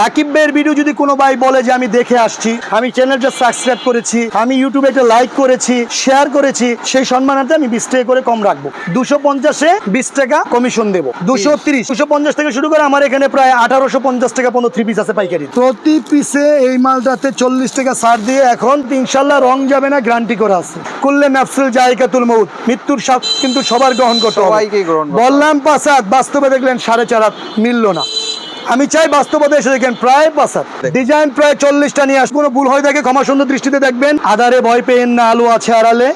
রাকিব ভাইয়ের ভিডিও যদি কোনো ভাই বলে যে আমি দেখে আসছি আমি চ্যানেলটা সাবস্ক্রাইব করেছি আমি ইউটিউবে একটা লাইক করেছি শেয়ার করেছি সেই সম্মানার্থে আমি বিশ টাকা করে কম রাখব। দুশো পঞ্চাশে বিশ টাকা কমিশন দেবো। দুশো তিরিশ দুশো পঞ্চাশ থেকে শুরু করে আমার এখানে প্রায় আঠারোশো পঞ্চাশ টাকা পর্যন্ত থ্রি পিস আছে পাইকারি। প্রতি পিসে এই মালটাতে চল্লিশ টাকা ছাড় দিয়ে এখন ইনশাল্লাহ রং যাবে না গ্যারান্টি করা আছে। করলে ন্যাপসুল জায়গাতুল মৌত মৃত্যুর স্বাদ কিন্তু সবার গ্রহণ করতে হবে। সবাইকেই গ্রহণ করতে হবে। বললাম পাঁচ হাত বাস্তবে দেখলেন সাড়ে চার হাত মিললো না। আমি চাই বাস্তবতা এসে দেখেন, প্রায় বাসার ডিজাইন প্রায় চল্লিশটা নিয়ে আসব। ভুল হয়ে থাকে ক্ষমা সুন্দর দৃষ্টিতে দেখবেন। আধারে ভয় পেয়েন না, আলো আছে আড়ালে।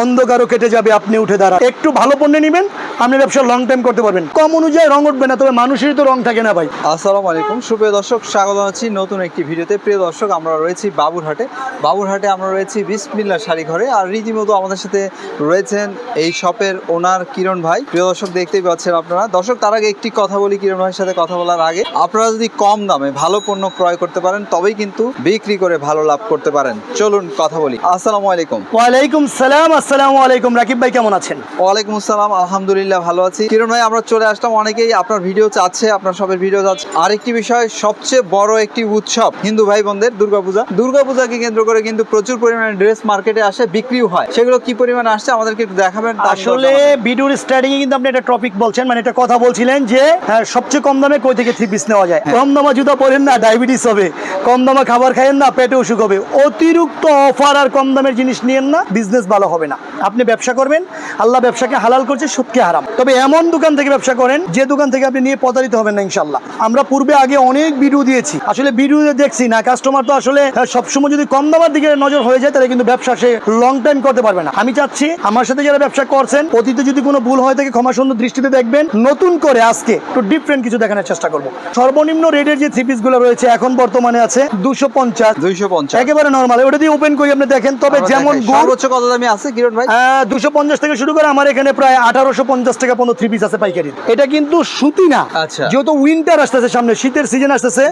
অন্ধকারও কেটে যাবে আপনি উঠে দাঁড়া একটু ভালো পণ্য নেবেন আপনি ব্যবসা লং টাইম করতে পারবেন। কম অনুযায়ী রং উঠবে না তবে মানুষেরই তো রং থাকে না ভাই। আসসালামু আলাইকুম। সুপ্রিয় দর্শক স্বাগত জানাচ্ছি নতুন একটি ভিডিওতে। প্রিয় দর্শক আমরা রয়েছি বাবুরহাটে। বাবুরহাটে আমরা রয়েছি বিসমিল্লা শাড়ি ঘরে আর রীতিমতো আমাদের সাথে রয়েছেন এই শপের ওনার কিরণ ভাই। প্রিয় দর্শক দেখতেই পাচ্ছেন আপনারা। দর্শক তার আগে একটি কথা বলি কিরণ ভাইয়ের সাথে কথা বলার আগে। আপনারা যদি কম দামে ভালো পণ্য ক্রয় করতে পারেন তবেই কিন্তু বিক্রি করে ভালো লাভ করতে পারেন। চলুন কথা বলি। আসসালামু আলাইকুম। ওয়ালাইকুম সালাম আসসালামু আলাইকুম। রাকিব ভাই কেমন আছেন? ওয়ালাইকুম আসসালাম আলহামদুলিল্লাহ ভালো আছি। কিরণ ভাই আমরা চলে আসলাম। অনেকেই আপনার ভিডিও চাচ্ছে আপনার সবের ভিডিও চাচ্ছে। আরেকটি বিষয় সবচেয়ে বড় একটি উৎসব হিন্দু ভাই বোনদের দুর্গাপূজা। দুর্গাপূজাকে কেন্দ্র করে কিন্তু প্রচুর পরিমাণে ড্রেস মার্কেটে আসে বিক্রিও হয়। সেগুলো কি পরিমাণে আসছে আমাদেরকে একটু দেখাবেন আসলে। ভিডিওর স্টার্টিং এ কিন্তু আপনি একটা টপিক বলছেন মানে একটা কথা বলছিলেন যে হ্যাঁ, সবচেয়ে কম দামে কই থেকে থ্রি পিস নেওয়া যায়? কম দামে জুতা পরেন না ডায়াবেটিস হবে। কম দামে খাবার খাইয়েন না পেটে অসুখ হবে। অতিরিক্ত অফার আর কম দামের জিনিস নিয়েন না বিজনেস ভালো হবে। না। আপনি ব্যবসা করবেন আল্লাহ ব্যবসাকে হালাল করছে সুদকে হারাম। তবে এমন দোকান থেকে ব্যবসা করেন যে দোকান থেকে আপনি নিয়ে প্রতারিত হবেন না ইনশাল্লাহ আমরা পূর্বে আগে অনেক ভিডিও দিয়েছি। আসলে ভিডিও দেখছি না কাস্টমার তো আসলে সবসময় যদি কম দামের দিকে নজর হয়ে যায় তাহলে কিন্তু ব্যবসা সে লং টাইম করতে পারবে না। আমি চাচ্ছি আমার সাথে যারা ব্যবসা করছেন অতীতে যদি কোনো ভুল হয় থাকে ক্ষমা সুন্দর দৃষ্টিতে দেখবেন। নতুন করে আজকে একটু ডিফারেন্ট কিছু দেখানোর চেষ্টা করব। সর্বনিম্ন রেটের যে থ্রি পিসগুলো রয়েছে এখন বর্তমানে আছে দুশো পঞ্চাশ। দুইশো পঞ্চাশ। একেবারে নর্মাল ওটা দিয়ে ওপেন করি আপনি দেখেন। তবে যেমন সর্বোচ্চ কত দামি আছে? কিরণ ভাই? দুশো পঞ্চাশ থেকে শুরু করে আমার এখানে প্রায় আঠারোশো পঞ্চাশ টাকা পর্যন্ত থ্রি পিস আছে পাইকারি। এটা কিন্তু সুতি না। আচ্ছা। যেহেতু উইন্টার আসতেছে সামনে শীতের সিজন আসতেছে।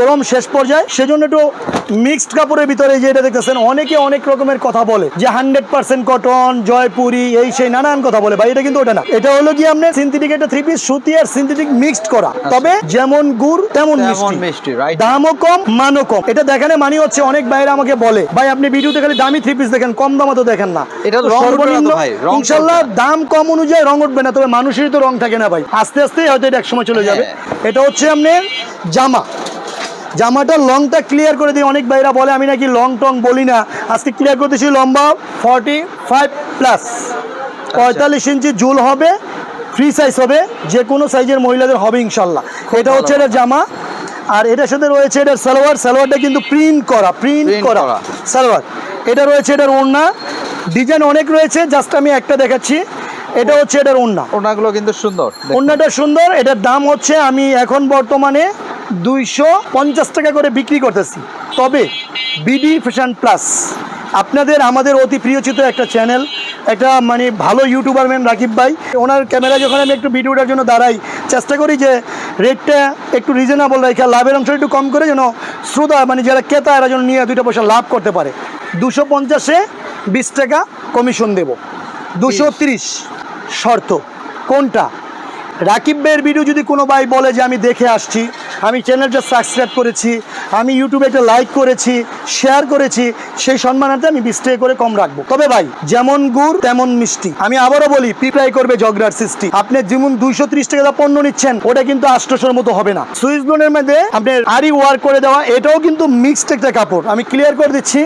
গরম শেষ পর্যায়ে সেজন্য একটু মিক্সড কাপড়ের ভিতরে যে এটা দেখতেছেন অনেকে অনেক রকমের কথা বলে। যে হান্ড্রেড পার্সেন্ট কটন জয়পুরি এই সেই নানান কথা বলে। ভাই এটা কিন্তু ওটা না। এটা হলো কি আপনি সিনথেটিক একটা থ্রি পিস সুতি আর সিনথেটিক মিক্সড করা। তবে যেমন গুড় তেমন মিষ্টি। দামও কম মানও কম। এটা দেখানে মানি হচ্ছে অনেক বাইরে আমাকে বলে ভাই আপনি ভিডিওতে খালি দামি থ্রি পিস দেখেন কম দামও তো দেখেন না। এটা রং উঠবে না ভাই, রং দাম কম অনুযায়ী রং উঠবে না তবে মানুষেরই তো রং থাকে না ভাই। আস্তে আস্তে হয়তো এটা একসময় চলে যাবে। হ্যাঁ। এটা হচ্ছে আপনার জামা। জামাটা লংটা ক্লিয়ার করে দিই অনেক ভাইরা বলে আমি নাকি লং টং বলি না। আজকে ক্লিয়ার করতেছি লম্বা ফর্টি ফাইভ প্লাস। পঁয়তাল্লিশ ইঞ্চি জুল হবে ফ্রি সাইজ হবে যে কোনো সাইজের মহিলাদের হবে ইনশাল্লাহ। এটা হচ্ছে এটা জামা। আর এটার সাথে রয়েছে এটার সালোয়ার। সালোয়ারটা কিন্তু প্রিন্ট করা প্রিন্ট করা। করা। সালোয়ার। এটা রয়েছে এটার ওড়না। ডিজাইন অনেক রয়েছে জাস্ট আমি একটা দেখাচ্ছি। এটা হচ্ছে এটার ওড়না। ওনাগুলো কিন্তু সুন্দর। ওড়নাটা সুন্দর এটার দাম হচ্ছে আমি এখন বর্তমানে দুইশো পঞ্চাশ টাকা করে বিক্রি করতেছি। তবে বিডি ফ্যাশন প্লাস আপনাদের আমাদের অতি প্রিয়চিত একটা চ্যানেল একটা মানে ভালো ইউটিউবার ম্যান রাকিব ভাই। ওনার ক্যামেরা যখন আমি একটু ভিডিওটার জন্য দাঁড়াই চেষ্টা করি যে রেটটা একটু রিজনেবল রেখে লাভের অংশ একটু কম করে যেন শ্রোতা মানে যারা ক্রেতা এরা যেন নিয়ে দুইটা পয়সা লাভ করতে পারে। দুশো পঞ্চাশে বিশ টাকা কমিশন দেব। দুশো তিরিশ শর্ত। কোনটা? রাকিব ভাইয়ের ভিডিও যদি কোনো ভাই বলে যে আমি দেখে আসছি আমি চ্যানেলটা সাবস্ক্রাইব করেছি আমি ইউটিউবে একটা লাইক করেছি শেয়ার করেছি সেই সম্মানার্থে আমি বিশ টাকা করে কম রাখব। তবে ভাই যেমন গুড় তেমন মিষ্টি। আমি আবারও বলি পিপ্রাই করবে ঝগড়ার সৃষ্টি আপনি যেমন দুইশো ত্রিশ টাকা পণ্য নিচ্ছেন ওটা কিন্তু আষ্টশোর মতো হবে না। সুইচ লোনের মধ্যে আপনার আরি ওয়ার্ক করে দেওয়া এটাও কিন্তু মিক্সড একটা কাপড়। আমি ক্লিয়ার করে দিচ্ছি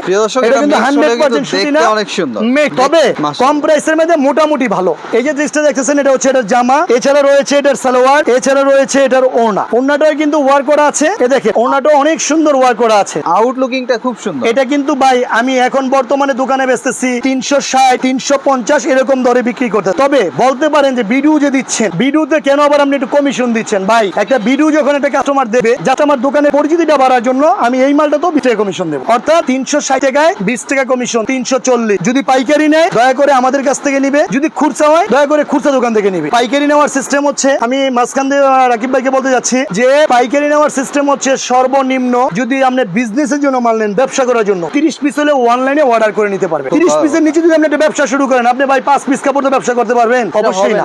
এটা কিন্তু হান্ড্রেড পার্সেন্ট সুতি না। অনেক সুন্দর। তবে কম প্রাইসের মধ্যে মোটামুটি ভালো। এই যে ড্রেসটা দেখতেছেন এটা হচ্ছে এটার জামা এছাড়া রয়েছে এটার সালোয়ার এছাড়া রয়েছে এটার ওড়না। ওড়নাটাও কিন্তু ওয়ার করা আছে। এ দেখে ওড়নাটাও অনেক সুন্দর ওয়ার করা আছে। আউটলুকিংটা খুব সুন্দর। এটা কিন্তু ভাই আমি এখন বর্তমানে দোকানে বেচতেছি তিনশো ষাট তিনশো পঞ্চাশ এরকম দরে বিক্রি করতে। তবে বলতে পারেন যে ভিডিও যে দিচ্ছেন ভিডিওতে কেন আবার আপনি একটু কমিশন দিচ্ছেন? ভাই একটা ভিডিও যখন একটা কাস্টমার দেবে যাতে আমার দোকানের পরিচিতিটা বাড়ার জন্য আমি এই মালটা তো বিশ টাকা কমিশন দেবো। অর্থাৎ তিনশো ষাট টাকায় বিশ টাকা কমিশন তিনশো চল্লিশ। যদি পাইকারি নেয় দয়া করে আমাদের কাছ থেকে নিবে। যদি খুরসা হয় দয়া করে খুরসা দোকান থেকে নিবে। পাইকারি নেওয়ার সিস্টেম হচ্ছে আমি মাঝখান দিয়ে রাকিব ভাইকে বলতে যাচ্ছি যে পাইকারি নেওয়ার সিস্টেম হচ্ছে সর্বনিম্ন যদি আপনি বিজনেসের জন্য মাল নেন ব্যবসা করার জন্য তিরিশ পিস হলে অনলাইনে অর্ডার করে নিতে পারবেন। তিরিশ পিসের নিচে যদি আপনি একটা ব্যবসা শুরু করেন আপনি ভাই পাঁচ পিস কাপড় ব্যবসা করতে পারবেন? অবশ্যই না।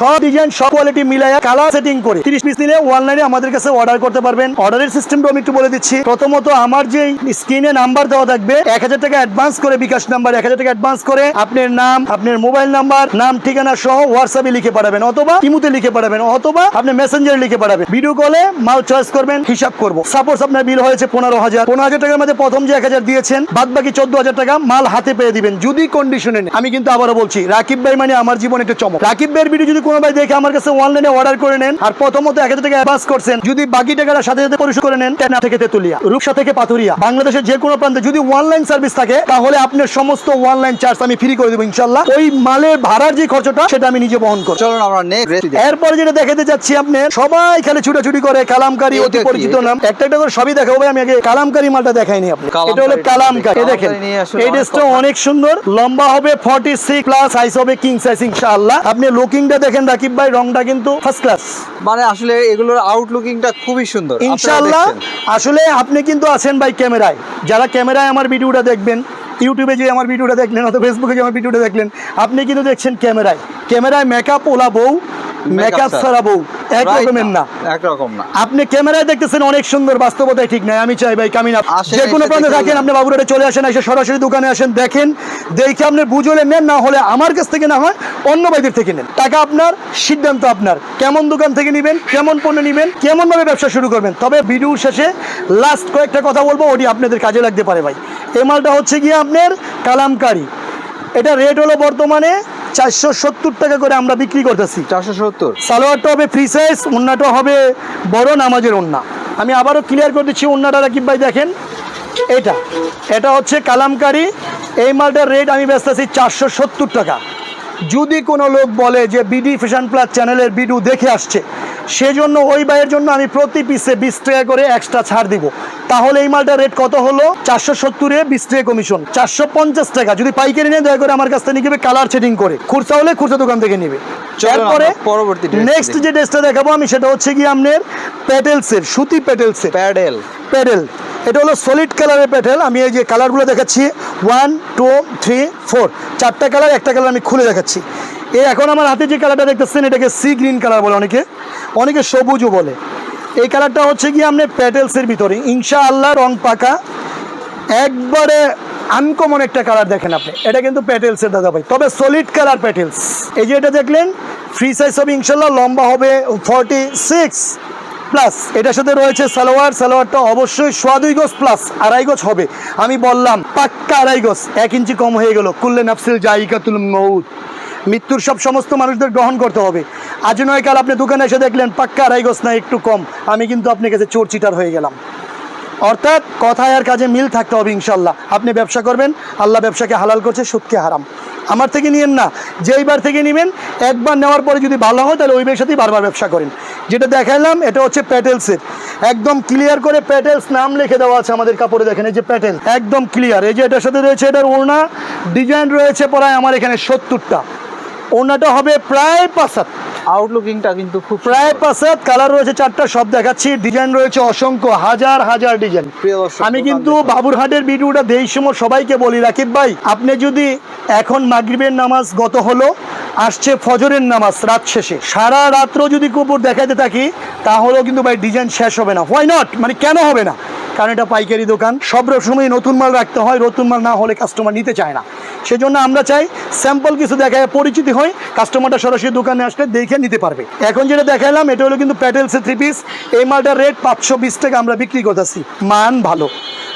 সব ডিজাইন সব কোয়ালিটি মিলাইয়া কালার সেটিং করে তিরিশ পিস নিলে অনলাইনে আমাদের কাছে অর্ডার করতে পারবেন। অর্ডারের সিস্টেমটা আমি একটু বলে দিচ্ছি। প্রথমত আমার যে স্ক্রিনে নাম্বার দেওয়া থাকবে এক হাজার টাকা অ্যাডভান্স করে বিকাশ নাম্বার এক হাজার টাকা অ্যাডভান্স করে আপনার নাম আপনার মোবাইল নাম্বার নাম ঠিকানা সহ হোয়াটসঅ্যাপে লিখে পাঠাবেন অথবা ইমুতে লিখে পাঠাবেন অথবা আপনি মেসেঞ্জারে লিখে পাঠাবেন। ভিডিও কলে মাল চয়েস করবেন হিসাব করব। সাপোজ আপনার বিল হয়েছে পনেরো হাজার পনেরো হাজার টাকার মধ্যে প্রথম যে এক হাজার দিয়েছেন বাদ বাকি চোদ্দ হাজার টাকা মাল হাতে পেয়ে দিবেন যদি কন্ডিশনে নেই আমি কিন্তু আবারও বলছি রাকিব ভাই মানে আমার জীবন একটা চমক। রাকিব ভাইয়ের ভিডিও যদি কোনো ভাই দেখে আমার কাছে অনলাইনে অর্ডার করে নেন আর প্রথমত এক হাজার টাকা অ্যাডভান্স করছেন যদি বাকি টাকাটা সাথে সাথে পরিশোধ করে নেন টেনা থেকে তেতুলিয়া রূপসা থেকে পাথুরিয়া বাংলাদেশের যে কোনো প্রান্তে যদি অনলাইন সার্ভিস থাকে তাহলে আপনার সমস্ত অনলাইন চার্জ আমি ফ্রি করে দেবো ইনশাল্লাহ ওই মালের ভাড়ার যে খরচটা সেটা আমি নিজে বহন করছি চলুন আমরা নেক্সট এরপরে যেটা দেখাতে যাচ্ছি আপনি সবাই খালি ছুটাছুটি করে কালামকারী অতি পরিচিত নাম। একটা একটা করে সবই দেখাবো ভাই আমি আগে কালামকারী মালটা দেখাইনি আপনি এটা হলো কালামকারী দেখেন। এই ড্রেসটা অনেক সুন্দর লম্বা হবে ফর্টি সিক্স প্লাস সাইজ হবে কিং সাইজ ইনশাআল্লাহ। আপনি লুকিংটা দেখেন রাকিব ভাই রংটা কিন্তু ফার্স্ট ক্লাস মানে আসলে এগুলোর আউটলুকিংটা খুবই সুন্দর ইনশাআল্লাহ আসলে আপনি কিন্তু আছেন ভাই ক্যামেরায়। যারা ক্যামেরায় আমার ভিডিওটা দেখবেন ইউটিউবে যে আমার ভিডিওটা দেখলেন অথবা ফেসবুকে যে আমার ভিডিওটা দেখলেন আপনি কিন্তু দেখছেন ক্যামেরায়। ক্যামেরায় মেকআপ ওলা বউ মেকআপ সারা বউ। এক রকমের না একরকম না। আপনি ক্যামেরায় দেখতেছেন অনেক সুন্দর বাস্তবতায় ঠিক নাই। আমি চাই ভাই কামিন যে কোনো প্রান্তে থাকেন। আপনি বাবুরাটে চলে আসেন এসে সরাসরি দোকানে আসেন দেখেন। দেখে আপনি বুঝলে নেন না হলে আমার কাছ থেকে না হয় অন্য বাইদের থেকে নেন। টাকা আপনার সিদ্ধান্ত আপনার। কেমন দোকান থেকে নেবেন কেমন পণ্য নেবেন কেমন ভাবে ব্যবসা শুরু করবেন। তবে ভিডিওর শেষে লাস্ট কয়েকটা কথা বলব ওটি আপনাদের কাজে লাগতে পারে ভাই। এই মালটা হচ্ছে গিয়ে আপনার কালামকারি। এটা রেট হলো বর্তমানে চারশো সত্তর টাকা করে আমরা বিক্রি করতেছি। চারশো সত্তর? সালোয়ারটা হবে ফ্রি সাইজ ওন্নাটা হবে বড় নামাজের ওন্না। আমি আবারও ক্লিয়ার করে দিচ্ছি ওন্নাটা রাকিব ভাই দেখেন। এটা এটা হচ্ছে কালামকারি। এই মালটার রেট আমি ব্যস্ত আছি চারশো সত্তর টাকা। যদি কোনো লোক বলে যে বিডি ফ্যাশন প্লাস চ্যানেলের ভিডিও দেখে আসছে সেজন্য ওই ভাইয়ের জন্য আমি প্রতি পিসে বিশ টাকা করে এক্সট্রা ছাড় দিব। তাহলে এই মালটার রেট কত হলো? চারশো সত্তরে বিশ টাকা কমিশন চারশো পঞ্চাশ টাকা। যদি পাইকারি নিয়ে দয়া করে আমার কাছ থেকে নিবে কালার সেটিং করে। খুরসা হলে খুরসা দোকান থেকে নিবে। পরবর্তী নেক্সট যে ড্রেসটা দেখাবো আমি সেটা হচ্ছে কি আপনার সুতি প্যাডেল প্যাডেল এটা হলো সলিড কালারের প্যাটেল আমি এই যে কালারগুলো দেখাচ্ছি ওয়ান টু থ্রি ফোর চারটা কালার একটা কালার আমি খুলে দেখাচ্ছি। এই এখন আমার হাতে যে কালারটা দেখতেছেন এটাকে সি গ্রিন কালার বলে অনেকে। অনেকে সবুজও বলে। এই কালারটা হচ্ছে কি আপনি প্যাটেলসের ভিতরে। ইনশা আল্লাহ রং পাকা। একবারে আনকমন একটা কালার দেখেন আপনি। এটা কিন্তু প্যাটেলসের দাদা ভাই। তবে সলিড কালার প্যাটেলস এই যে এটা দেখলেন ফ্রি সাইজ হবে ইনশাল্লাহ লম্বা হবে ফর্টি সিক্স প্লাস এটার সাথে রয়েছে সালোয়ার। সালোয়ারটা অবশ্যই সোয়া দুই প্লাস আড়াই গজ হবে। আমি বললাম, পাক্কা আড়াই গজ এক ইঞ্চি কম হয়ে গেল। কুল্লে নাফসিল জাইকাতুল মৌত মৃত্যুর সব সমস্ত মানুষদের গ্রহণ করতে হবে। আজ নয়, কাল আপনি দোকানে এসে দেখলেন, পাক্কা গজ না, একটু কম। আমি কিন্তু আপনার কাছে চোর চিটার হয়ে গেলাম। অর্থাৎ কথায় আর কাজে মিল থাকতে হবে ইনশাল্লাহ আপনি ব্যবসা করবেন, আল্লাহ ব্যবসাকে হালাল করছে, সুদকে হারাম। আমার থেকে নিয়েন না যেইবার থেকে নেবেন, একবার নেওয়ার পরে যদি ভালো হয়, তাহলে ওই সাথেই বারবার ব্যবসা করেন। যেটা দেখাইলাম, এটা হচ্ছে প্যাটেলসের। একদম ক্লিয়ার করে প্যাটেলস নাম লিখে দেওয়া আছে আমাদের কাপড়ে, দেখেন, এই যে প্যাটেল। একদম ক্লিয়ার এই যে এটার সাথে রয়েছে, এটার ওড়না। ডিজাইন রয়েছে প্রায় আমার এখানে সত্তরটা। ওড়নাটা হবে প্রায় পাঁচ হাত আউটলুকিংটা কিন্তু খুব প্রায় পাঁচ হাত কালার রয়েছে চারটা সব দেখাচ্ছি। ডিজাইন রয়েছে অসংখ্য হাজার হাজার ডিজাইন আমি কিন্তু। বাবুরহাটের ভিডিওটা দেই সময় সবাইকে বলি রাকিব ভাই আপনি যদি এখন মাগরিবের নামাজ গত হলো আসছে ফজরের নামাজ রাত শেষে। সারা রাত্র যদি কুকুর দেখাতে থাকি তাহলেও কিন্তু ভাই ডিজাইন শেষ হবে না। হোয়াই নট মানে কেন হবে না? কারণ এটা পাইকারি দোকান। সব সময় নতুন মাল রাখতে হয়, নতুন মাল না হলে কাস্টমার নিতে চায় না। সেজন্য আমরা চাই স্যাম্পল কিছু দেখায়, পরিচিতি হয় কাস্টমারটা সরাসরি দোকানে আসলে দেখে নিতে পারবে। এখন যেটা দেখালাম, এটা হলো কিন্তু প্যাটেলসের থ্রি পিস এই মালটার রেট পাঁচশো বিশ টাকা আমরা বিক্রি করতেছি। মান ভালো।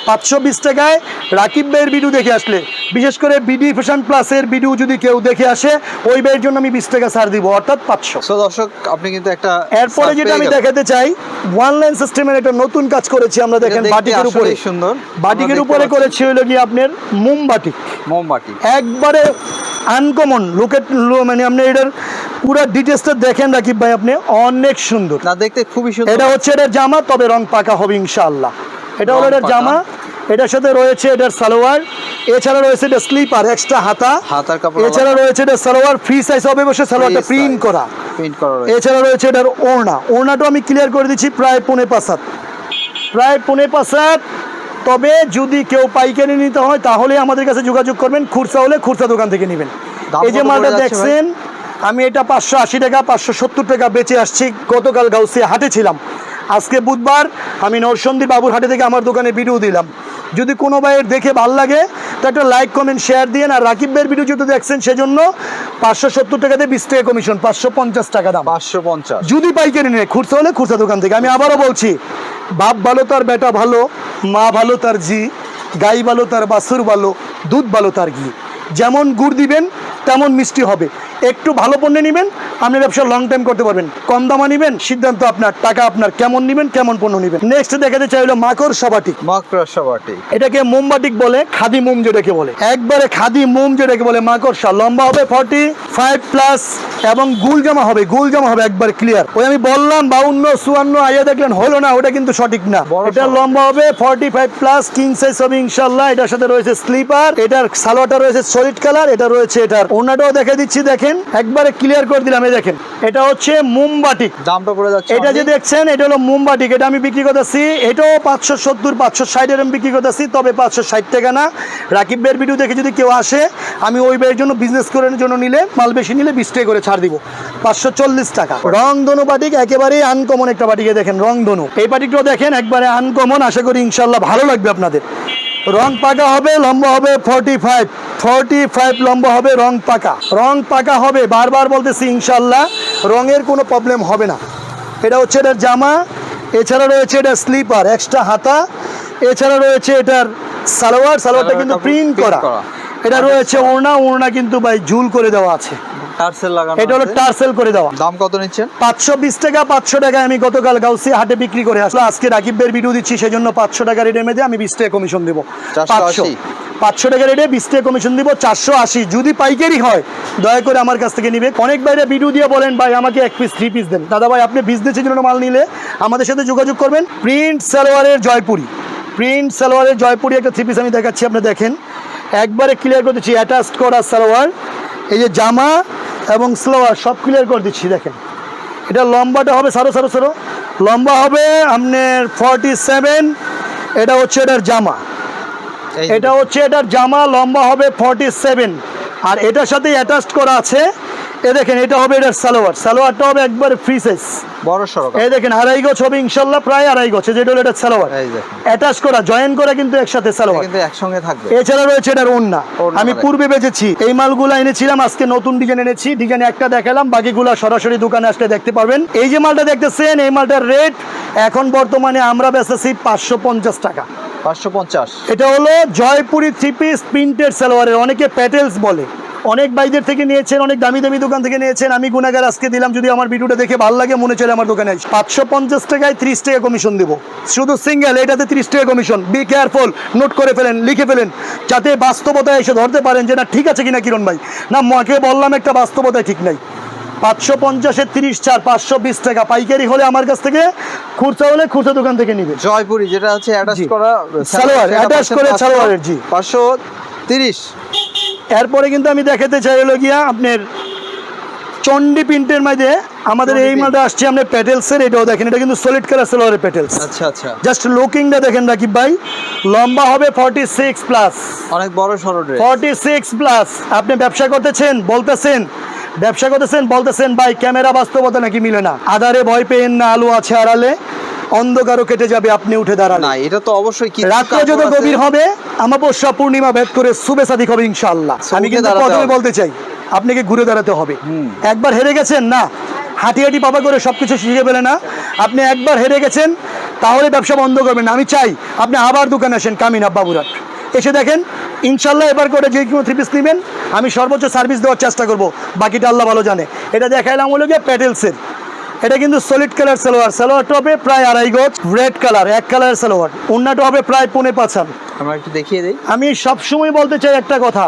পাঁচশো বিশ টাকায় রাকিব ভাইয়ের ভিডিও দেখে আসলে। বিশেষ করে বিডি ফ্যাশন প্লাসের ভিডিও যদি কেউ দেখে আসে ওই ভাইয়ের জন্য আমি বিশ টাকা ছাড় দিব অর্থাৎ পাঁচশো। দর্শক আপনি কিন্তু একটা এরপরে যেটা আমি দেখাতে চাই ওয়ান লাইন সিস্টেমের একটা নতুন কাজ করেছি আমরা দেখেন বাটিকের উপরে। সুন্দর। বাটিকের উপরে করেছি হলো কি আপনার মোমবাটি পাচ্ছি। মোমবাতি। একবারে আনকমন লুকেট মানে আপনি এটার পুরো ডিটেলসটা দেখেন রাকিব ভাই আপনি অনেক সুন্দর। না দেখতে খুবই সুন্দর। এটা হচ্ছে এটার জামা তবে রং পাকা হবে ইনশাআল্লাহ। এটা হলো এটার জামা এটার সাথে রয়েছে এটার সালোয়ার এছাড়া রয়েছে এটা স্লিপার এক্সট্রা হাতা। হাতার কাপড় এছাড়া রয়েছে এটা সালোয়ার ফ্রি সাইজ হবে বসে সালোয়ারটা প্রিন্ট করা। প্রিন্ট করা রয়েছে। এছাড়া রয়েছে এটার ওড়না ওড়নাটাও আমি ক্লিয়ার করে দিচ্ছি প্রায় পৌনে পাঁচ হাত প্রায় পৌনে পাঁচ হাত তবে যদি কেউ পাইকারি নিতে হয় তাহলে আমাদের কাছে যোগাযোগ করবেন খুরসা হলে খুরসা দোকান থেকে নেবেন। এই যে মালটা দেখছেন আমি এটা পাঁচশো আশি টাকা পাঁচশো সত্তর টাকা বেচে আসছি। গতকাল গাউসিয়া হাটে ছিলাম। আজকে বুধবার আমি নরসন্দী বাবুর হাটে থেকে আমার দোকানে ভিডিও দিলাম। যদি কোনো ভাইয়ের দেখে ভালো লাগে তো একটা লাইক কমেন্ট শেয়ার দিন আর রাকিব ভাইয়ের ভিডিও যদি দেখছেন সেজন্য পাঁচশো সত্তর টাকাতে বিশ টাকা কমিশন পাঁচশো পঞ্চাশ টাকা দাম। পাঁচশো পঞ্চাশ। যদি পাইকারি নেয় খুরসা হলে খুরসা দোকান থেকে। আমি আবারও বলছি বাপ ভালো তার বেটা ভালো মা ভালো তার জি গাই ভালো তার বাছুর ভালো দুধ ভালো তার ঘি। যেমন গুড় দিবেন তেমন মিষ্টি হবে। একটু ভালো পণ্য নেবেন আপনি ব্যবসা লং টাইম করতে পারবেন। কম দামা নেবেন সিদ্ধান্ত আপনার টাকা আপনার কেমন নেবেন কেমন পণ্য নেবেন। নেক্সট দেখাতে চাইলো মাকড় সবাটি মাকড়সা বাটি এটাকে মোমবাটিক বলে খাদি মোম যেটাকে বলে। একবারে খাদি মোম যেটাকে বলে মাকড়সা লম্বা হবে ফর্টি ফাইভ প্লাস এবং গুল জামা হবে গুল জামা হবে একবার ক্লিয়ার ওই আমি বললাম বাউন্ন চুয়ান্ন আইয়া দেখলেন হলো না ওটা কিন্তু সঠিক না। এটা লম্বা হবে forty five plus king size হবে ইনশাল্লাহ এটার সাথে রয়েছে স্লিপার এটার সালোয়ারটা রয়েছে সলিড কালার এটা রয়েছে এটার ওনাটাও দেখে দিচ্ছি দেখেন। একবারে ক্লিয়ার করে দিলাম এই দেখেন এটা হচ্ছে মোমবাটিক দামটা পড়ে যাচ্ছে এটা যে দেখছেন এটা হলো মোমবাটিক এটা আমি বিক্রি করতেছি এটাও পাঁচশো সত্তর পাঁচশো ষাট এরম বিক্রি করতেছি তবে পাঁচশো ষাট টাকা না। রাকিব বের ভিডিও দেখে যদি কেউ আসে আমি ওই বের জন্য বিজনেস করার জন্য নিলে মাল বেশি নিলে বিশ টাকা করে ছাড় দিব। পাঁচশো চল্লিশ টাকা। রং ধনু বাটিক একেবারেই আনকমন একটা বাটিকে দেখেন রং ধনু এই বাটিকটাও দেখেন একবারে আনকমন আশা করি ইনশাল্লাহ ভালো লাগবে আপনাদের। রং পাকা হবে লম্বা হবে ফর্টি ফাইভ ফর্টি ফাইভ লম্বা হবে রং পাকা। রং পাকা হবে বারবার বলতেছি ইনশাল্লাহ রঙের কোনো প্রবলেম হবে না। এটা হচ্ছে এটার জামা এছাড়া রয়েছে এটা স্লিপার এক্সট্রা হাতা এছাড়া রয়েছে এটার সালোয়ার সালোয়ারটা কিন্তু প্রিন্ট করা। এটা রয়েছে ওড়না ওড়না কিন্তু ভাই ঝুল করে দেওয়া আছে। টার্সেল লাগানো এটা হলো টার্সেল করে দেওয়া। দাম কত নিচ্ছেন? পাঁচশো বিশ টাকা আমি গতকাল গাউসি হাটে বিক্রি করে আসলো আজকে রাকিবের ভিডিও দিচ্ছি সেজন্য পাঁচশো টাকা রেটে আমি টাকা কমিশন দেবো। 480 পাঁচশো। টাকা রেটে বিশ টাকা কমিশন দিব চারশো আশি। যদি পাইকারি হয় দয়া করে আমার কাছ থেকে নিবে। অনেক বাইরে ভিডিও দিয়ে বলেন ভাই আমাকে এক পিস থ্রি পিস দেন। দাদা ভাই আপনি বিজনেসের জন্য মাল নিলে আমাদের সাথে যোগাযোগ করবেন। প্রিন্ট সালোয়ারের জয়পুরি। প্রিন্ট সালোয়ারের জয়পুরি একটা থ্রি পিস আমি দেখাচ্ছি আপনি দেখেন। একবারে ক্লিয়ার করে দিচ্ছি অ্যাটাচ করা সালোয়ার এই যে জামা এবং স্লোয়ার সব ক্লিয়ার করে দিচ্ছি দেখেন। এটা লম্বাটা হবে সারো সারো সারো। লম্বা হবে আপনার ফর্টি সেভেন এটা হচ্ছে এটার জামা। এটা হচ্ছে এটার জামা লম্বা হবে ফর্টি সেভেন আর এটার সাথে অ্যাটাচ করা আছে এ দেখেন এটা হবে এটার সালোয়ার। সালোয়ারটা হবে একবার ফ্রি সাইজ বড় সড়ক এই দেখেন আড়াই গছ হবে ইনশাল্লাহ প্রায় আড়াই গছ যেটা হলো এটার সালোয়ার। অ্যাটাচ করা জয়েন করা কিন্তু একসাথে সালোয়ার। কিন্তু একসঙ্গে থাকবে। এছাড়া রয়েছে এটার ওন্না আমি পূর্বে বেচেছি। এই মালগুলো এনেছিলাম আজকে নতুন ডিজাইন এনেছি। ডিজাইন একটা দেখালাম বাকিগুলো সরাসরি দোকানে আসলে দেখতে পারবেন। এই যে মালটা দেখতেছেন এই মালটার রেট এখন বর্তমানে আমরা বেচতেছি পাঁচশো পঞ্চাশ টাকা। পাঁচশো পঞ্চাশ। এটা হলো জয়পুরি থ্রি পিস প্রিন্টেড সালোয়ারের অনেকে প্যাটেলস বলে। অনেক বাইদের থেকে নিয়েছেন অনেক দামি দামি দোকান থেকে নিয়েছেন। আমি গুণাগার আজকে দিলাম যদি আমার ভিডিওটা দেখে ভালো লাগে মনে চলে আমার দোকানে পাঁচশো পঞ্চাশ টাকায় ত্রিশ টাকা কমিশন দেবো। শুধু সিঙ্গেল এটাতে ত্রিশ টাকা কমিশন বি কেয়ারফুল নোট করে ফেলেন লিখে ফেলেন যাতে বাস্তবতায় এসে ধরতে পারেন যে না ঠিক আছে কিনা কিরণ ভাই? না মাকে বললাম একটা বাস্তবতায় ঠিক নাই। পাঁচশো পঞ্চাশের তিরিশ চার পাঁচশো বিশ টাকা। পাইকারি হলে আমার কাছ থেকে খুচরা হলে খুচরা দোকান থেকে নিবে। জয়পুরি যেটা হচ্ছে অ্যাটাচ করা সালোয়ার, attach করে সালোয়ারের, জি। পাঁচশো তিরিশ। এরপরে কিন্তু আমি দেখাতে চাই হলো গিয়া আপনার চন্ডি প্রিন্টের মাঝে আমাদের এই। মালটা আসছে আপনার প্যাটেলসের এটাও দেখেন এটা কিন্তু সলিড কালার সালোয়ারের প্যাটেলস আচ্ছা আচ্ছা। জাস্ট লুকিংটা দেখেন রাকিব ভাই লম্বা হবে ফর্টি সিক্স প্লাস অনেক বড় সড়ক ড্রেস ফর্টি সিক্স প্লাস আপনি ব্যবসা করতেছেন বলতেছেন ব্যবসা করতেছেন বলতেছেন ভাই ক্যামেরা বাস্তবতা নাকি মিলে না। আধারে ভয় পেয়েন না আলো আছে আড়ালে। অন্ধকারও কেটে যাবে আপনি উঠে দাঁড়ান। না এটা তো অবশ্যই কি যত গভীর হবে আমাবস্যা পূর্ণিমা ভেদ করে শুভে সাদিক হবে ইনশাআল্লাহ। আমি কিন্তু প্রথমে বলতে চাই আপনাকে ঘুরে দাঁড়াতে হবে। একবার হেরে গেছেন না হাঁটি হাঁটি পাপা করে সব কিছু শিখে পেলে না। আপনি একবার হেরে গেছেন তাহলে ব্যবসা বন্ধ করবেন আমি চাই আপনি আবার দোকানে আসেন কামিনা বাবুরাট এসে দেখেন ইনশাল্লাহ এবার করে যে কোনো থ্রি পিস নেবেন আমি সর্বোচ্চ সার্ভিস দেওয়ার চেষ্টা করব। বাকিটা আল্লাহ ভালো জানে। এটা দেখাইলাম হলো গিয়ে প্যাটেলসের। এটা কিন্তু সলিড কালার সালোয়ার। সালোয়ারটা হবে প্রায় আড়াই গজ রেড কালার এক কালার সালোয়ার। অন্যটা হবে প্রায় পৌনে পাঁচান আমরা একটু দেখিয়ে দিই। আমি সবসময় বলতে চাই একটা কথা।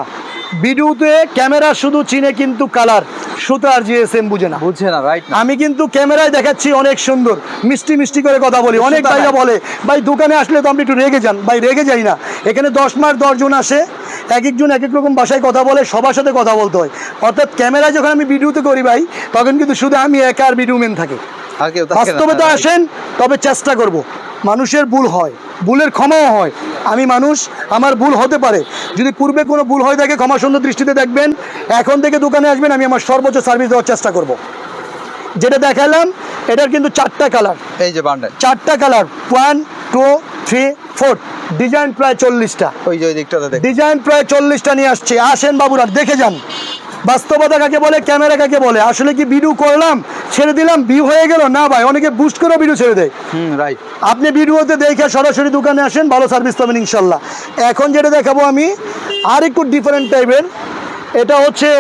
ভিডিওতে ক্যামেরা শুধু চিনে কিন্তু কালার সুতার জিএসএম বুঝে না। বুঝছে না রাইট আমি কিন্তু ক্যামেরায় দেখাচ্ছি অনেক সুন্দর মিষ্টি মিষ্টি করে কথা বলি। অনেক সুতা ভাইরা বলে ভাই দোকানে আসলে তো আপনি একটু রেগে যান। ভাই রেগে যাই না। এখানে দশ মাস দশজন আসে এক একজন এক এক রকম ভাষায় কথা বলে সবার সাথে কথা বলতে হয়। অর্থাৎ ক্যামেরায় যখন আমি ভিডিওতে করি ভাই তখন কিন্তু শুধু আমি একা আর ভিডিও মেন থাকি। থাকে বাস্তবে তো আসেন তবে চেষ্টা করব। মানুষের ভুল হয় ভুলের ক্ষমাও হয়। আমি মানুষ আমার ভুল হতে পারে। যদি পূর্বে কোনো ভুল হয়ে থাকে ক্ষমা সুন্দর দৃষ্টিতে দেখবেন। এখন থেকে দোকানে আসবেন আমি আমার সর্বোচ্চ সার্ভিস দেওয়ার চেষ্টা করব। যেটা দেখালাম এটার কিন্তু চারটা কালার এই যে বান্ডার চারটা colour one two three four design প্রায় চল্লিশটা। ওই যে ওই দিকটাতে দেখ ডিজাইন প্রায় চল্লিশটা নিয়ে আসছে। আসেন বাবুরা দেখে যান। বাস্তবতা কাকে বলে ক্যামেরা কাকে বলে? আসলে কি ভিডিও করলাম? ছেড়ে দিলাম ভিউ হয়ে গেল। না ভাই অনেকে বুস্ট করে ভিডিও ছেড়ে দেয়। রাইট আপনি ভিডিওতে দেখে সরাসরি দোকানে আসেন ভালো সার্ভিস পাবেন ইনশাল্লাহ। এখন যেটা দেখাবো আমি আর একটু ডিফারেন্ট টাইপের এটা হচ্ছে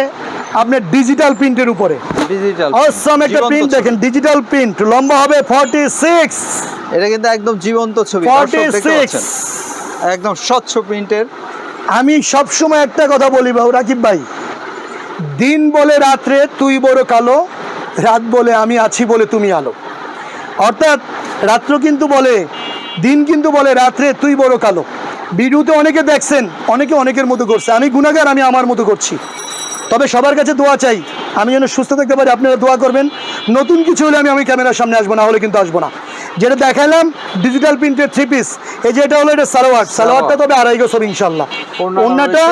আপনার ডিজিটাল প্রিন্টের উপরে। ডিজিটাল অসম একটা প্রিন্ট দেখেন ডিজিটাল প্রিন্ট লম্বা হবে ফর্টি সিক্স এটা কিন্তু একদম জীবন্ত ছবি ফর্টি দর্শক দেখতে সিক্স পাচ্ছেন। একদম স্বচ্ছ প্রিন্টের আমি সবসময় একটা কথা বলি বাবু রাকিব ভাই। দিন বলে রাত্রে তুই বড় কালো রাত বলে আমি আছি বলে তুমি আলো। অর্থাৎ রাত্র কিন্তু বলে, দিন কিন্তু বলে, রাত্রে তুই বড় কালো। ভিডিওতে অনেকে দেখছেন, অনেকে অনেকের মতো করছে। আমি গুণাগার, আমি আমার মতো করছি। তবে সবার কাছে দোয়া চাই, আমি যেন সুস্থ থাকতে পারি, আপনারা দোয়া করবেন। নতুন কিছু হলে আমি আমি ক্যামেরার সামনে আসব, না হলে কিন্তু আসব না। যেটা দেখালাম ডিজিটাল প্রিন্টের থ্রি পিস এই যে এটা হলো এটা সালোয়ার। সালোয়ারটা তবে আড়াই গো সব ইনশাল্লাহ রয়েছে।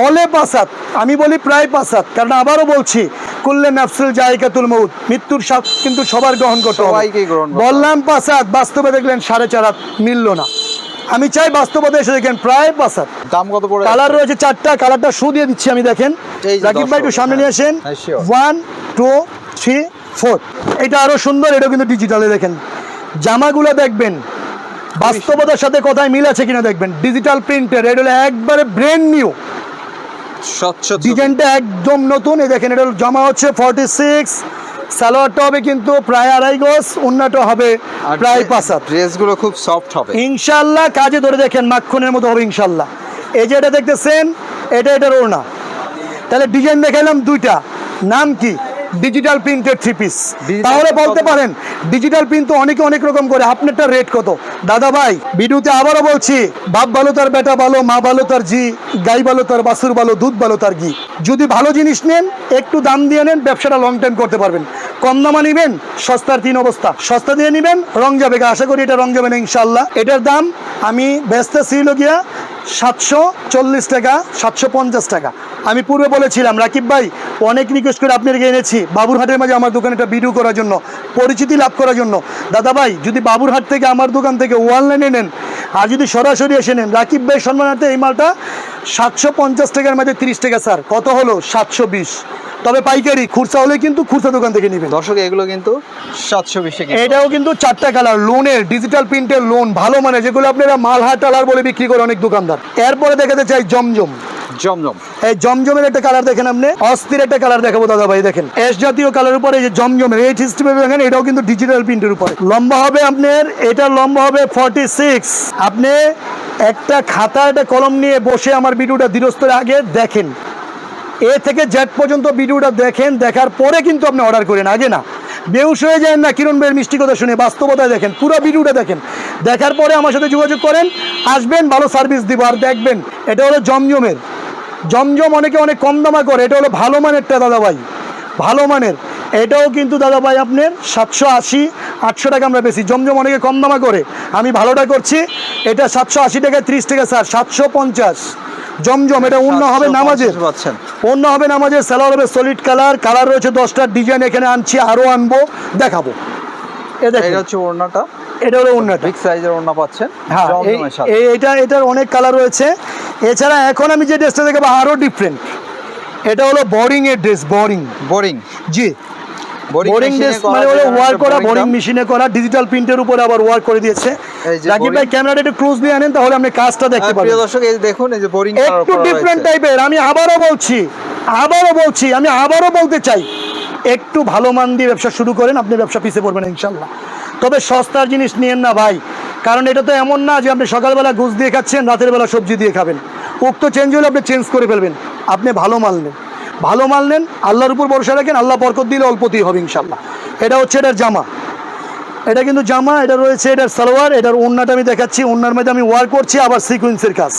বলে পাসাত আমি বলি প্রায় পাসাত কারণ আবারও বলছি করলে নাফসুল জায়কাতুল মৌত মৃত্যুর স্বাদ কিন্তু সবার গ্রহণ করতে হবে। বললাম পাসাত বাস্তবে দেখলেন সাড়ে চার হাত মিলল না। আমি চাই বাস্তবতা এসে দেখেন প্রায় পাসাত দাম কত পড়ে কালার রয়েছে চারটা কালারটা শু দিয়ে দিচ্ছি আমি দেখেন। রাকিব ভাই একটু সামনে নিয়ে আসেন। হ্যাঁ, ওয়ান টু থ্রি ফোর এটা আরও সুন্দর এটা কিন্তু ডিজিটালে দেখেন। জামাগুলো দেখবেন। বাস্তবতার সাথে কোথায় মিল আছে কিনা দেখবেন। ডিজিটাল প্রিন্টের এটা হলো একবারে ব্রেন নিউ স্বচ্ছ ডিজাইনটা একদম নতুন। এই দেখেন এটা জামা হচ্ছে ফর্টি সিক্স সালোয়ারটা হবে কিন্তু প্রায় আড়াই গোস অন্যটা হবে প্রায় পাঁচ হাত। ড্রেসগুলো খুব সফট হবে। ইনশাল্লাহ কাজে ধরে দেখেন মাখনের মতো হবে ইনশাল্লাহ। এই যে এটা দেখতেছেন এটা এটার ওড়না। তাহলে ডিজাইন দেখালাম দুইটা। নাম কি? ডিজিটাল প্রিন্টের থ্রি পিস তাহলে বলতে পারেন ডিজিটাল প্রিন্ট তো অনেকে অনেক রকম করে। আপনারটা রেট কত? দাদা ভাই ভিডিওতে আবারও বলছি বাপ ভালো তার বেটা ভালো মা ভালো তার জি গাই ভালো তার বাসুর ভালো দুধ ভালো তার ঘি। যদি ভালো জিনিস নেন একটু দাম দিয়ে নেন ব্যবসাটা লং টাইম করতে পারবেন। কম দামা নিবেন সস্তার তিন অবস্থা। সস্তা দিয়ে নিবেন রং যাবে। আশা করি এটা রং যাবে না ইনশাল্লাহ এটার দাম আমি ব্যস্ত ছিল গিয়া সাতশো চল্লিশ টাকা সাতশো পঞ্চাশ টাকা। আমি পূর্বে বলেছিলাম রাকিব ভাই অনেক রিকোয়েস্ট করে আপনাদেরকে এনেছি বাবুরহাটের মাঝে আমার দোকানে একটা ভিডিও করার জন্য পরিচিতি লাভ করার জন্য। দাদা ভাই যদি বাবুরহাট থেকে আমার দোকান থেকে অনলাইনে নেন আর যদি সরাসরি এসে নেন রাকিব ভাই সম্মানার্থে এই মালটা সাতশো পঞ্চাশ টাকার মাঝে তিরিশ টাকা স্যার। কত হলো? সাতশো বিশ। তবে পাইকারি খুরসা হলে কিন্তু খুরসা দোকান থেকে নেবেন। দর্শক এগুলো কিন্তু সাতশো বিশে এটাও কিন্তু চারটা কালার লোনের ডিজিটাল প্রিন্টের লোন ভালো মানে যেগুলো আপনারা মালহার টালার বলে বিক্রি করে অনেক দোকানদার। এরপরে দেখাতে চাই জমজম। জমজম। এই জমজমের একটা কালার দেখেন আপনি। অস্থির একটা কালার দেখাবো দাদা ভাই দেখেন। এস জাতীয় কালার উপরে যে জমজমের দেখেন এটাও কিন্তু ডিজিটাল প্রিন্টের উপরে। লম্বা হবে আপনার এটা লম্বা হবে ফর্টি সিক্স আপনি একটা খাতা একটা কলম নিয়ে বসে আমার ভিডিওটা ধীরস্থরে আগে দেখেন। এ থেকে জেড পর্যন্ত ভিডিওটা দেখেন দেখার পরে কিন্তু আপনি অর্ডার করেন আগে না। বেউস হয়ে যায় না কিরণ ভাইয়ের মিষ্টি কথা শুনে বাস্তবতায় দেখেন পুরো ভিডিওটা দেখেন। দেখার পরে আমার সাথে যোগাযোগ করেন আসবেন ভালো সার্ভিস দিব। আর দেখবেন এটা হলো জমজমের। জমজম অনেকে অনেক কম দামা করে এটা হলো ভালো মানেরটা দাদা ভাই ভালো মানের। এটাও কিন্তু দাদা ভাই আপনার সাতশো আশি আটশো টাকা আমরা বেশি। জমজম অনেকে কম দামা করে। আমি ভালোটা করছি। এটা সাতশো আশি টাকা ত্রিশ টাকা স্যার। সাতশো পঞ্চাশ। জমজম এটা অন্য হবে নামাজের। অন্য হবে নামাজের। স্যালার হবে সলিড কালার কালার রয়েছে দশটার ডিজাইন এখানে আনছি আরও আনব দেখাবো। এটা হচ্ছে ওড়নাটা। এটা হলো অন্যটা বিগ সাইজের ওড়না পাচ্ছেন? হ্যাঁ এটা এটার অনেক কালার রয়েছে। এছাড়া এখন আমি যে ড্রেসটা দেখাবো আরও ডিফারেন্ট এটা হলো বোরিং এর ড্রেস বোরিং বোরিং জি। বোরিং মানে হলো ওয়ার্ক করা বোরিং মেশিনে করা ডিজিটাল প্রিন্টের উপরে আবার ওয়ার্ক করে দিয়েছে। রাকিব ভাই ক্যামেরাটা একটু ক্লোজ দিয়ে আনেন তাহলে আপনি কাজটা দেখতে পাবেন। প্রিয় দর্শক এই দেখুন এই যে বোরিং একটু ডিফারেন্ট টাইপের আমি আবারও বলছি আবারও বলছি আমি আবারও বলতে চাই একটু ভালো মান দিয়ে ব্যবসা শুরু করেন আপনি ব্যবসা পিছিয়ে পড়বেন ইনশাল্লাহ তবে সস্তার জিনিস নিয়েন না ভাই। কারণ এটা তো এমন না যে আপনি সকালবেলা ঘুষ দিয়ে খাচ্ছেন রাতের বেলা সবজি দিয়ে খাবেন। উক্ত চেঞ্জ হলে আপনি চেঞ্জ করে ফেলবেন। আপনি ভালো মাল নেন। ভালো মাল নেন আল্লাহর উপর ভরসা রাখেন আল্লাহ বরকত দিলে অল্পতেই হবে ইনশাল্লাহ এটা হচ্ছে এটার জামা। এটা কিন্তু জামা এটা রয়েছে এটার সালোয়ার এটার ওন্নাটা আমি দেখাচ্ছি ওন্নার মধ্যে আমি ওয়ার্ক করছি আবার সিকুয়েন্সের কাজ।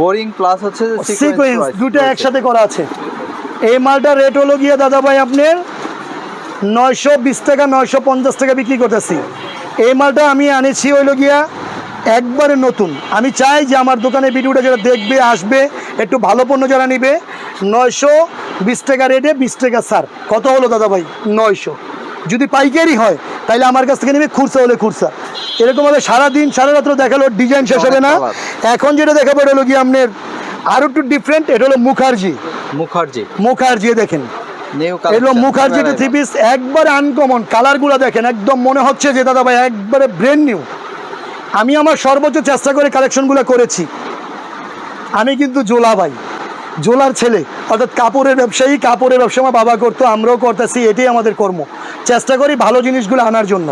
বোরিং প্লাস হচ্ছে সিকোয়েন্স দুটো একসাথে করা আছে। এই মালটার রেট হলো গিয়ে দাদা ভাই আপনার নয়শো বিশ টাকা নয়শো পঞ্চাশ টাকা বিক্রি করতেছি। এই মালটা আমি আনেছি হইল গিয়া একবারে নতুন। আমি চাই যে আমার দোকানে ভিডিওটা যারা দেখবে আসবে একটু ভালো পণ্য যারা নিবে নয়শো বিশ টাকা রেটে বিশ টাকা স্যার কত হলো দাদা ভাই? নয়শো। যদি পাইকারি হয় তাহলে আমার কাছ থেকে নেবে খুরসা হলে খুরসা। এরকমভাবে সারাদিন সারা রাত্র দেখাল ডিজাইন শেষ হবে না। এখন যেটা দেখাবো এটা হলো কি আপনার আরও একটু ডিফারেন্ট এটা হলো মুখার্জি। মুখার্জি। মুখার্জি দেখেন। এগুলো মুখার্জি থ্রি পিস একবারে আনকমন কালারগুলো দেখেন একদম মনে হচ্ছে যে দাদা ভাই একবারে ব্রেন নিউ আমি আমার সর্বোচ্চ চেষ্টা করে কালেকশনগুলো করেছি। আমি কিন্তু জোলা ভাই জোলার ছেলে। অর্থাৎ কাপড়ের ব্যবসায়ী কাপড়ের ব্যবসা আমার বাবা করতো আমরাও করতেছি এটাই আমাদের কর্ম। চেষ্টা করি ভালো জিনিসগুলো আনার জন্য।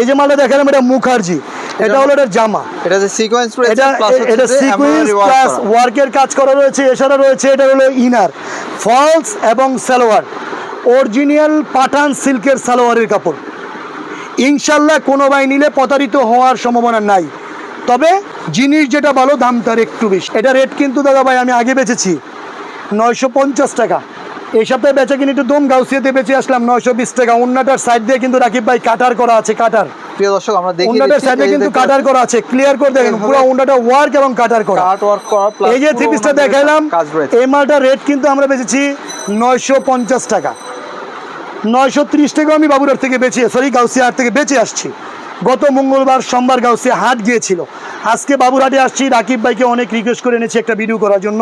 এই যে মালটা দেখালাম এটা মুখার্জি। এটা হলো এটা জামা। এটা যে সিকোয়েন্স এটা এটা সিকুয়েন্স প্লাস ওয়ার্কের কাজ করা রয়েছে এছাড়া রয়েছে এটা হলো ইনার ফলস এবং সালোয়ার, অরিজিনাল পাঠান সিল্কের সালোয়ারের কাপড়। ইনশাল্লাহ কোনো বাই নিলে প্রতারিত হওয়ার সম্ভাবনা নাই। তবে জিনিস যেটা ভালো দাম তার একটু বেশি। এটা রেট কিন্তু দাদা ভাই আমি আগে বেঁচেছি নয়শো পঞ্চাশ টাকা। এই সপ্তাহে বেচে কিনে একটু দম গাউসিয়াতে বেঁচে আসলাম নয়শো বিশ টাকা। অন্যটার সাইড দিয়ে কিন্তু রাকিব ভাই কাটার করা আছে কাটার। প্রিয় দর্শক আমরা দেখি অন্যটার সাইডে কিন্তু কাটার করা আছে। ক্লিয়ার করে দেখেন পুরো অন্যটা ওয়ার্ক এবং কাটার করা। কাট ওয়ার্ক করা এই যে থ্রি পিসটা দেখাইলাম এই মালটার রেট কিন্তু আমরা বেচেছি নয়শো পঞ্চাশ টাকা। নয়শো ত্রিশ টাকা আমি বাবুরার থেকে বেঁচে সরি গাউসিয়া হাট থেকে বেঁচে আসছি। গত মঙ্গলবার সোমবার গাউসিয়া হাট গিয়েছিল। আজকে বাবুরহাটে আসছি। রাকিব ভাইকে অনেক রিকোয়েস্ট করে এনেছি একটা ভিডিও করার জন্য।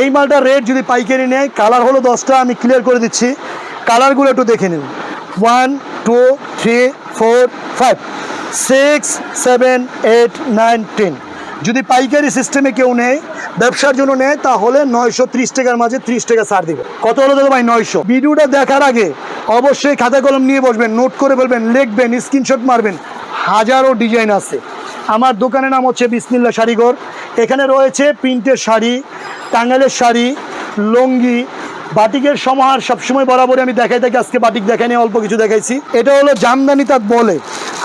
এই মালটার রেট যদি পাইকারি নেয় কালার হলো দশটা, আমি ক্লিয়ার করে দিচ্ছি। কালারগুলো একটু দেখে নিন। One two three four five six seven eight nine ten যদি পাইকারি সিস্টেমে কেউ নেয়, ব্যবসার জন্য নেয়, তাহলে নয়শো ত্রিশ টাকার মাঝে ত্রিশ টাকা ছাড় দিবে। কত হলো দাদা ভাই? নয়শো। ভিডিওটা দেখার আগে অবশ্যই খাতা কলম নিয়ে বসবেন নোট করে বলবেন, লিখবেন স্ক্রিনশট মারবেন। হাজারো ডিজাইন আছে। আমার দোকানের নাম হচ্ছে বিসমিল্লা শাড়িঘর এখানে রয়েছে প্রিন্টের শাড়ি টাঙ্গালের শাড়ি লুঙ্গি বাটিকের সমাহার সবসময় বরাবরই আমি দেখাই থাকি। আজকে বাটিক দেখাইনি অল্প কিছু দেখাইছি। এটা হলো জামদানি তাঁত বলে।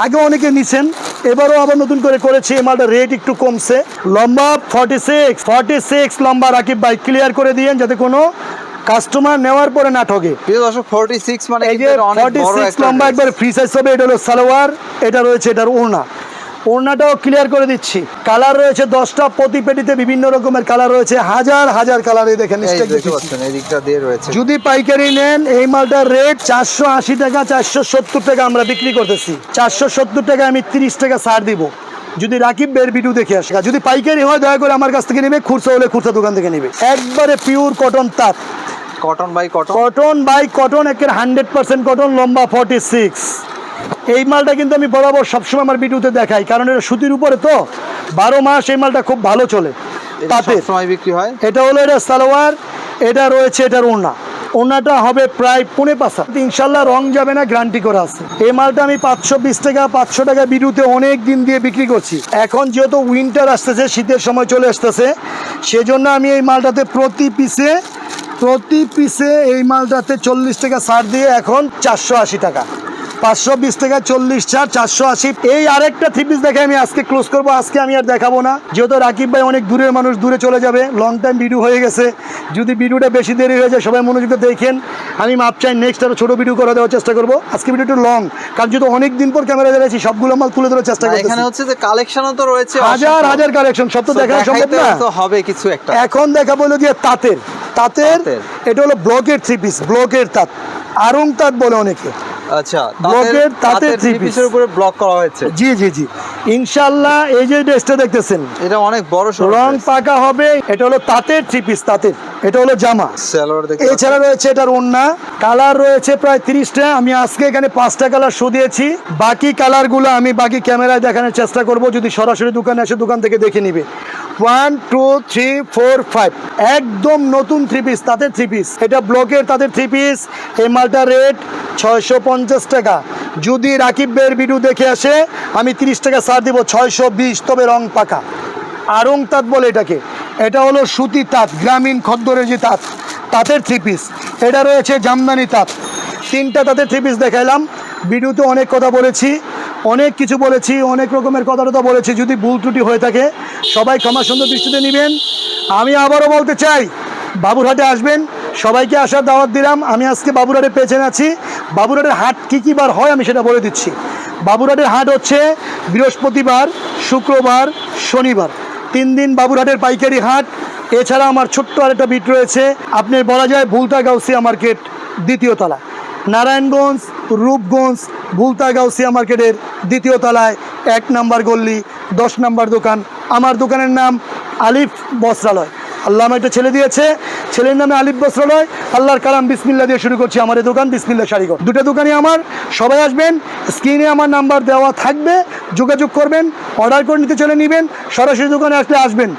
আগে অনেকে নিছেন এবারও আবার নতুন করে করেছি এই মালটার রেট একটু কমছে। লম্বা ফর্টি সিক্স ফর্টি সিক্স লম্বা রাকিব ভাই ক্লিয়ার করে দিয়েন যাতে কোনো কাস্টমার নেওয়ার পরে না ঠকে প্রিয় দর্শক 46 মানে এই যে ফর্টি সিক্স লম্বা একবার ফ্রি সাইজ হবে এটা হলো সালোয়ার এটা রয়েছে এটার ওড়না। ওড়নাটাও ক্লিয়ার করে দিচ্ছি। কালার রয়েছে দশটা প্রতি পেটিতে বিভিন্ন রকমের কালার রয়েছে হাজার হাজার কালার দেখেন যদি পাইকারি নেন এই মালটার রেট চারশো আশি টাকা চারশো সত্তর টাকা আমরা বিক্রি করতেছি। চারশো সত্তর টাকা আমি তিরিশ টাকা ছাড় দিব। যদি রাকিব বের ভিডিও দেখে আসে যদি পাইকারি হয় দয়া করে আমার কাছ থেকে নেবে খুরসা হলে খুরসা দোকান থেকে নেবে। একবারে পিওর কটন তাঁত। Cotton by cotton cotton by cotton একের হান্ড্রেড পার্সেন্ট কটন লম্বা ফর্টি সিক্স এই মালটা কিন্তু আমি বরাবর সবসময় আমার ভিডিওতে দেখাই কারণ এটা সুতির উপরে তো বারো মাস এই মালটা খুব ভালো চলে। সময় বিক্রি হয়? এটা হলো এটা সালোয়ার এটা রয়েছে এটার ওড়না। ওড়নাটা হবে প্রায় পৌনে পাঁচা ইনশাল্লাহ রং যাবে না গ্যারান্টি করা আছে। এই মালটা আমি পাঁচশো বিশ টাকা পাঁচশো টাকা বিরুতে অনেক দিন দিয়ে বিক্রি করছি। এখন যেহেতু উইন্টার আসতেছে শীতের সময় চলে আসতেছে সেজন্য আমি এই মালটাতে প্রতি পিসে প্রতি পিসে এই মালটাতে চল্লিশ টাকা ছাড় দিয়ে এখন চারশো আশি টাকা। পাঁচশো বিশ থেকে চল্লিশ চার চারশো আশি। এই আরেকটা থ্রি পিস দেখে আমি আজকে ক্লোজ করব আজকে আমি আর দেখাবো না। যেহেতু রাকিব ভাই অনেক দূরের মানুষ দূরে চলে যাবে। লং টাইম ভিডিও হয়ে গেছে। যদি ভিডিওটা বেশি দেরি হয়ে যায় সবাই মনোযোগ দেখেন। আমি মাপ চাই নেক্সট আরও ছোটো ভিডিও করে দেওয়ার চেষ্টা করব। আজকে ভিডিও একটু লং কারণ যেহেতু অনেক দিন পর ক্যামেরা দেখাচ্ছি সবগুলো মাল তুলে ধরার চেষ্টা না, করছি এখানে হচ্ছে যে কালেকশনও তো রয়েছে হাজার হাজার কালেকশন সব তো দেখা সম্ভব না। তো হবে কিছু একটা। এখন দেখাবো হলো গিয়ে তাঁতের। তাঁতের তাঁতের। এটা হলো ব্লকের থ্রি পিস ব্লকের তাঁত। আরং তাঁত বলে অনেকে। আচ্ছা ব্লকের তাতে থ্রি পিসের উপরে ব্লক করা হয়েছে। জি জি জি। ইনশাল্লাহ এই যে ড্রেসটা দেখতেছেন এটা অনেক বড় রং পাকা হবে এটা হলো তাঁতের থ্রি পিস তাঁতের এটা হলো জামা। এছাড়া রয়েছে এটার ওন্না কালার রয়েছে প্রায় তিরিশটা আমি আজকে এখানে পাঁচটা কালার শো দিয়েছি। বাকি কালারগুলো আমি বাকি ক্যামেরায় দেখানোর চেষ্টা করব যদি সরাসরি দোকানে এসে দোকান থেকে দেখে নিবে। One two three four five একদম নতুন থ্রি পিস তাদের থ্রি পিস এটা ব্লকের তাদের থ্রি পিস এই মালটার রেট ছয়শো পঞ্চাশ টাকা। যদি রাকিব বের ভিডিও দেখে আসে আমি তিরিশ টাকা ছাড় দিব ছয়শো বিশ, তবে রং পাকা। আরং তাঁত বলে এটাকে। এটা হলো সুতি তাঁত, গ্রামীণ খদ্দরের যে তাঁত, তাঁতের থ্রি পিস এটা রয়েছে জামদানি তাঁত। তিনটা তাঁতের থ্রি পিস দেখাইলাম। ভিডিওতে অনেক কথা বলেছি, অনেক কিছু বলেছি, অনেক রকমের কথা টথা বলেছি, যদি ভুল ত্রুটি হয়ে থাকে, সবাই ক্ষমা সুন্দর দৃষ্টিতে নেবেন। আমি আবারও বলতে চাই, বাবুরহাটে আসবেন, সবাইকে আসার দাওয়াত দিলাম। আমি আজকে বাবুরহাটে পেছনে আছি। বাবুরহাটের হাট কী কী বার হয় আমি সেটা বলে দিচ্ছি। বাবুরহাটের হাট হচ্ছে বৃহস্পতিবার, শুক্রবার, শনিবার। তিন দিন বাবুরহাটের পাইকারি হাট। এছাড়া আমার ছোট্ট আর একটা বিট রয়েছে। আপনি বলা যায় ভুলতা গাউসিয়া মার্কেট দ্বিতীয় তলা নারায়ণগঞ্জ, রূপগঞ্জ ভুলতা গাউসিয়া মার্কেটের দ্বিতীয় তলায় এক নাম্বার গল্লি দশ নাম্বার দোকান। আমার দোকানের নাম আলিফ বস্ত্রালয়। আল্লাহ আমার একটা ছেলে দিয়েছে। ছেলের নামে আলিফ বস্ত্রালয় আল্লাহর কালাম বিসমিল্লা দিয়ে শুরু করছি আমার এই দোকান বিসমিল্লা শাড়িঘর দুটো দোকানে আমার, সবাই আসবেন, স্ক্রিনে আমার নাম্বার দেওয়া থাকবে, যোগাযোগ করবেন, অর্ডার করে নিতে চলে নেবেন, সরাসরি দোকানে আসলে আসবেন।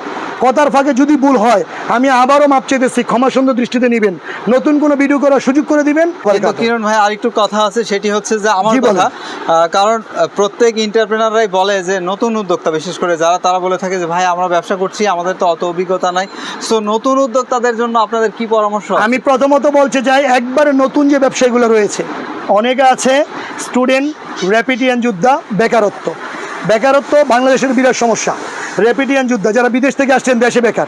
কথার ফাঁকে যদি ভুল হয় আমি আবারও মাপ চেতেছি ক্ষমা সুন্দর দৃষ্টিতে নেবেন। নতুন কোনো ভিডিও করার সুযোগ করে দিবেন? কিরণ ভাই আরেকটু কথা আছে সেটি হচ্ছে যে আমার কথা কারণ প্রত্যেক ইন্টারপ্রেনাররাই বলে যে নতুন উদ্যোক্তা বিশেষ করে যারা তারা বলে থাকে যে ভাই আমরা ব্যবসা করছি আমাদের তো অত অভিজ্ঞতা নাই। সো নতুন উদ্যোক্তাদের জন্য আপনাদের কি পরামর্শ আমি প্রথমত বলতে চাই একবারে নতুন যে ব্যবসায়ীগুলো রয়েছে অনেকে আছে স্টুডেন্ট র্যাপিডিয়ান যোদ্ধা বেকারত্ব। বেকারত্ব বাংলাদেশের বিরাট সমস্যা। র্যাপিডিয়ান যোদ্ধা, যারা বিদেশ থেকে আসছেন, দেশে বেকার।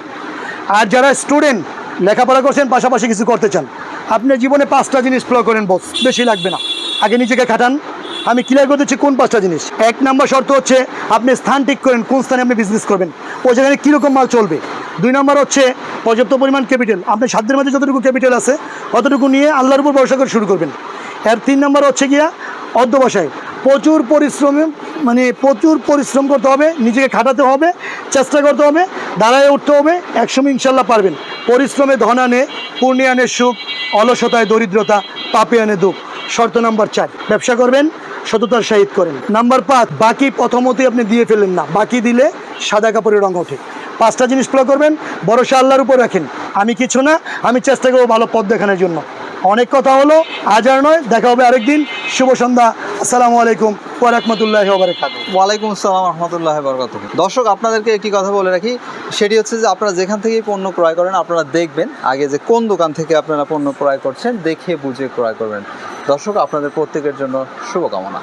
আর যারা স্টুডেন্ট, লেখাপড়া করছেন, পাশাপাশি কিছু করতে চান। আপনি জীবনে পাঁচটা জিনিস ফলো করেন বস বেশি লাগবে না। আগে নিজেকে খাটান। আমি ক্লিয়ার করতেছি কোন পাঁচটা জিনিস। এক নম্বর শর্ত হচ্ছে, আপনি স্থান ঠিক করেন, কোন স্থানে আপনি বিজনেস করবেন। ওই জায়গায় কীরকম মাল চলবে। দুই নম্বর হচ্ছে, পর্যাপ্ত পরিমাণ ক্যাপিটাল আপনার সাধ্যের মধ্যে যতটুকু ক্যাপিটাল আছে, অতটুকু নিয়ে আল্লাহর উপর ভরসা করে শুরু করবেন। এর তিন নম্বর হচ্ছে গিয়া অধ্যবসায় প্রচুর পরিশ্রমে মানে প্রচুর পরিশ্রম করতে হবে, নিজেকে খাটাতে হবে, চেষ্টা করতে হবে, দাঁড়ায় উঠতে হবে, একসময় ইনশাল্লাহ পারবেন। পরিশ্রমে ধন আনে পূর্ণে আনে সুখ, অলসতায় দরিদ্রতা, পাপে আনে দুঃখ। শর্ত নাম্বার চার, ব্যবসা করবেন, সততার সহিত করেন। নাম্বার পাঁচ, বাকি প্রথমতেই আপনি দিয়ে ফেলেন না। বাকি দিলে সাদা কাপড়ের রঙ ওঠে। পাঁচটা জিনিস ফলো করবেন, ভরসা আল্লাহর উপর রাখেন। আমি কিছু না, আমি চেষ্টা করব ভালো পথ দেখানোর জন্য। অনেক কথা হলো, আজ আর নয়, দেখা হবে আরেকদিন। শুভ সন্ধ্যা, আসসালামু আলাইকুম ওয়ারাহমতুল্লাহ ওবরাকাত ওয়ালাইকুম আসসালাম রহমতুল্লাহ বরকাত দর্শক, আপনাদেরকে একটি কথা বলে রাখি, সেটি হচ্ছে যে আপনারা যেখান থেকেই পণ্য ক্রয় করেন, আপনারা দেখবেন আগে যে কোন দোকান থেকে আপনারা পণ্য ক্রয় করছেন, দেখে বুঝে ক্রয় করবেন। দর্শক, আপনাদের প্রত্যেকের জন্য শুভকামনা।